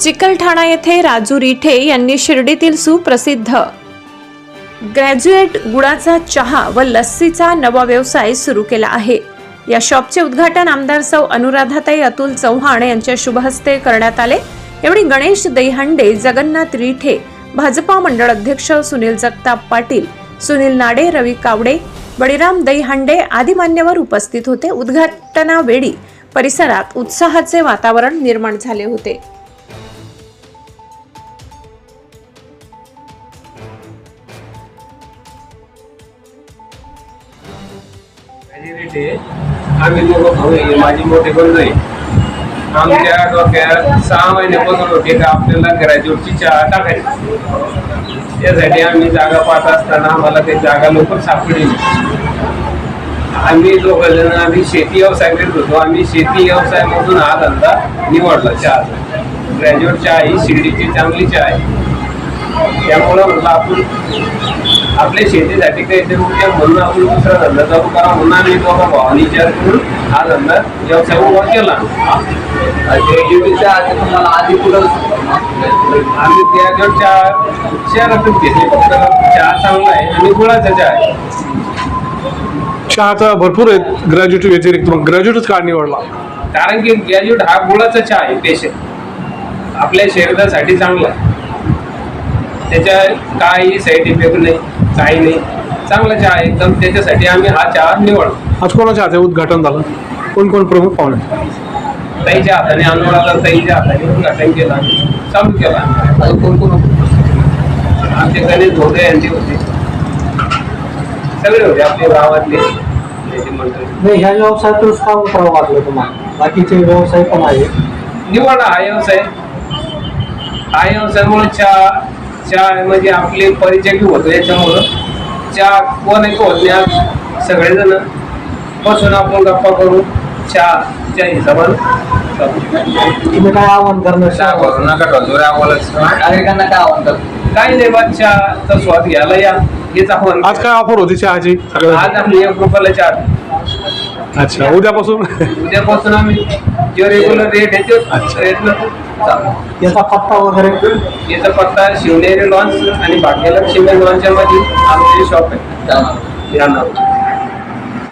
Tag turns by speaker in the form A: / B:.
A: चिकलठाणा येथे राजू रिठे यांनी शिर्डीतील सुप्रसिद्ध ग्रॅज्युएट गुळाचा चहा व लस्सीचा नवा व्यवसाय सुरू केला आहे. या शॉपचे उद्घाटन आमदार सौ अनुराधाताई अतुल चव्हाण यांच्या शुभहस्ते करण्यात आले. यावेळी गणेश दैहंडे जगन्नाथ रिठे भाजपा मंडळ अध्यक्ष सुनील जगताप पाटील सुनील नाडे रवी कावडे बळीराम दैहंडे आदी मान्यवर उपस्थित होते. उद्घाटनावेळी परिसरात उत्साहाचे वातावरण निर्माण झाले होते.
B: आम्ही दोघं भाऊ आहे. माझी बंधू आहे. आमच्या डोक्यात सहा महिन्यापासून होते का आपल्याला ग्रॅज्युएटची चहा टाकायची. त्यासाठी आम्ही जागा पाहत असताना आम्हाला ते जागा लवकर सापडली आम्ही दोघं आम्ही शेती व्यवसाय करत होतो. आम्ही शेती व्यवसायामधून हा धंदा निवडला. चहा ग्रॅज्युएट चहा ही शिर्डीची चांगली चहा आहे. त्यामुळं म्हटलं आपण आपल्या शेतीसाठी काहीतरी उद्योग म्हणून आपण दुसरा धंदा चालू करा म्हणून आम्ही दोघा भावानी विचार करून हा धंदा व्यवसाय उभा केला.
C: आधी तुम्हाला आधी कुठं
B: आम्ही ग्रॅज्युएटच्या शहरातून घेतले फक्त चहा चांगला आहे आणि गुळाचा चहा आहे.
D: चहाचा भरपूर आहेत ग्रॅज्युएट व्यतिरिक्त मग ग्रॅज्युएटच का निवडला?
B: कारण की ग्रॅज्युएट हा गुळाचा चहा आहे पेशंट. आपल्या शरीरासाठी चांगला आहे. त्याच्या काही साईड इफेक्ट नाही काही नाही. चांगला चहा आहे एकदम त्याच्यासाठी आम्ही हा चहा निवडला
D: आज कोणाच्या हाते उद्घाटन झालं? कोण कोण प्रमुख पाहुणे?
B: ताईच्या हाताने अनुराधा ताईच्या हाताने उद्घाटन केलं आम्ही. चालू केला
C: कोण कोण
B: आमचे गणेश धोडे यांचे होते. सगळे होते आपले गावातले. मंडळी
E: नाही ह्या व्यवसायातूनच काम करावं वाटलं तुम्हाला. बाकीचे व्यवसाय पण आहे
B: निवडा हा व्यवसाय. हा व्यवसायामुळे चहा चहा म्हणजे आपले परिचय बी होतो याच्यामुळं. चहा कोण एक होत नाही आज सगळेजण बसून आपण गप्पा करू चहाच्या हिशोबानं.
E: तुम्ही काय आव्हान करणार?
B: चहा करू नका आम्हाला.
C: नागरिकांना काय आवडतं
B: काही नाही बा चहाचा स्वाद घ्यायला या. हेच आव्हान
D: आज काय ऑफर होती चहाची?
B: आज आम्ही एक रुपयाला चहा.
D: अच्छा उद्यापासून?
B: उद्यापासून आम्ही जे रेग्युलर रेट आहे तेच
D: अच्छा.
B: रेटनं चालू
E: याचा पत्ता वगैरे?
B: याचा पत्ता शिवनेरी लॉन्च आणि भाग्यलक्ष्मी लॉन्चच्या मध्ये आमचे शॉप आहे. या नाव